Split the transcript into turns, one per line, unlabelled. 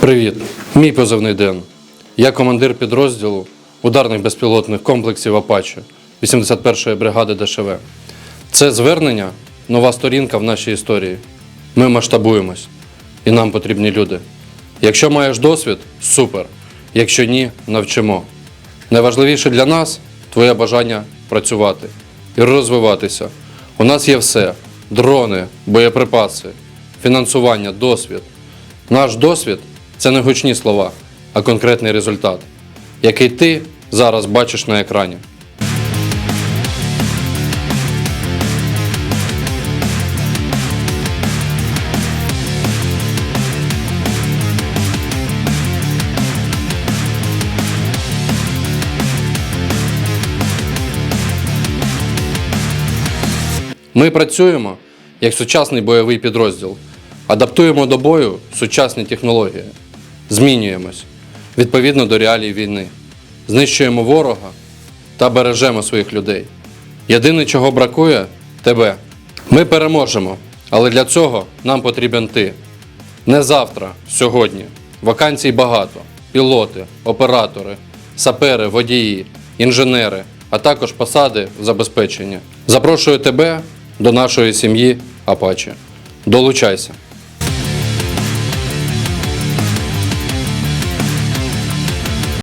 Привіт, мій позивний Ден. Я командир підрозділу ударних безпілотних комплексів Апаче 81-ї бригади ДШВ. Це звернення нова сторінка в нашій історії. Ми масштабуємось, і нам потрібні люди. Якщо маєш досвід супер. Якщо ні, навчимо. Найважливіше для нас твоє бажання працювати і розвиватися. У нас є все: дрони, боєприпаси, фінансування, досвід. Наш досвід це не гучні слова, а конкретний результат, який ти зараз бачиш на екрані. Ми працюємо як сучасний бойовий підрозділ, адаптуємо до бою сучасні технології, змінюємось відповідно до реалій війни, знищуємо ворога та бережемо своїх людей. Єдине, чого бракує тебе. Ми переможемо, але для цього нам потрібен ти. Не завтра, сьогодні. Вакансій багато: пілоти, оператори, сапери, водії, інженери, а також посади забезпечення. Запрошую тебе до нашої сім'ї Апаче. Долучайся!